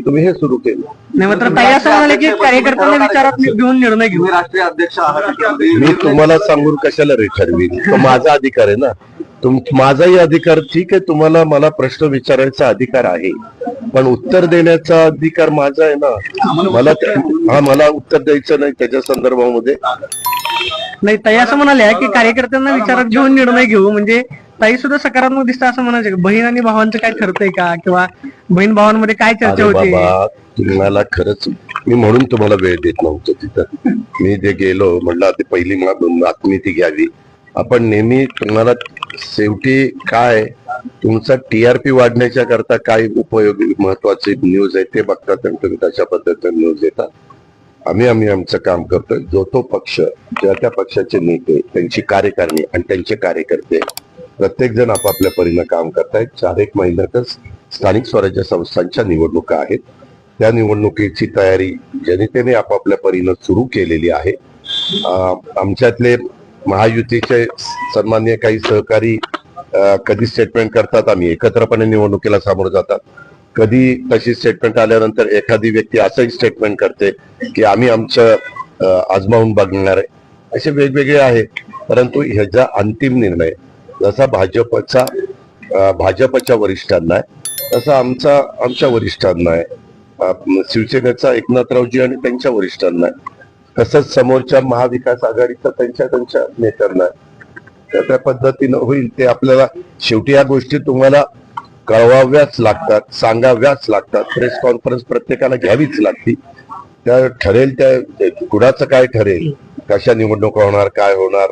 तुम्ही हे सुरू केलं. नाही मात्र ताई असं म्हणाले की कार्यकर्त्यांना विचारात घेऊन निर्णय घेऊ. राष्ट्रीय अध्यक्ष आहात. मी तुम्हाला सांगून कशाला रे ठरवीन तो माझा अधिकार आहे ना. तुम माझाही अधिकार ठीक आहे तुम्हाला मला प्रश्न विचारायचा अधिकार आहे. पण उत्तर देण्याचा अधिकार माझा आहे ना. मला त्या- हा मला उत्तर द्यायचं नाही त्याच्या संदर्भामध्ये. नाही ताई असं म्हणाले की कार्यकर्त्यांना विचारात घेऊन निर्णय घेऊ म्हणजे ताई सुद्धा सकारात्मक दिसतं असं म्हणायचं का? बहीण आणि भावांचं काय ठरतंय का? किंवा बहीण भावांमध्ये काय चर्चा अरे होती? बाबा तुम्हाला खरंच मी म्हणून तुम्हाला वेळ देत नव्हतो तिथं. मी जे गेलो म्हटलं आता पहिली मा- बातमी ती घ्यावी. आपण नेहमी तुम्हाला शेवटी काय तुमचा टीआरपी वाढण्याच्या करता काय उपयोगी महत्त्वाचे न्यूज आहे ते बघतात आणि तुम्ही तशा पद्धतीने न्यूज देतात. आम्ही आम्ही आमचं काम करतोय. जो तो पक्ष ज्या त्या पक्षाचे नेते त्यांची कार्यकारिणी आणि त्यांचे कार्यकर्ते प्रत्येक जण आपापल्या परीनं काम करतायत. चार एक महिन्यातच स्थानिक स्वराज्य संस्थांच्या निवडणुका आहेत. त्या निवडणुकीची तयारी जनतेने आपापल्या परीनं सुरू केलेली आहे. आमच्यातले महायुतीचे सन्मान्य काही सहकारी कधी स्टेटमेंट करतात आम्ही एकत्रपणे निवडणुकीला सामोरं जातात. कधी तशी स्टेटमेंट आल्यानंतर एखादी व्यक्ती असंही स्टेटमेंट करते की आम्ही आमचं आजमावून बघणार आहे. असे वेगवेगळे आहे. परंतु ह्याचा अंतिम निर्णय जसा भाजपचा भाजपच्या वरिष्ठांना आहे तसा आमचा आमच्या वरिष्ठांना आहे. शिवसेनेचा एकनाथरावजी आणि त्यांच्या वरिष्ठांना आहे. तसंच समोरच्या महाविकास आघाडीचा त्यांच्या त्यांच्या नेत्यांना आहे. त्या त्या पद्धतीनं होईल ते आपल्याला शेवटी या गोष्टी तुम्हाला कळवाव्याच लागतात सांगाव्याच लागतात. प्रेस कॉन्फरन्स प्रत्येकाला घ्यावीच लागती. त्या ठरेल त्या कुणाचं काय ठरेल कशा निवडणुका होणार काय होणार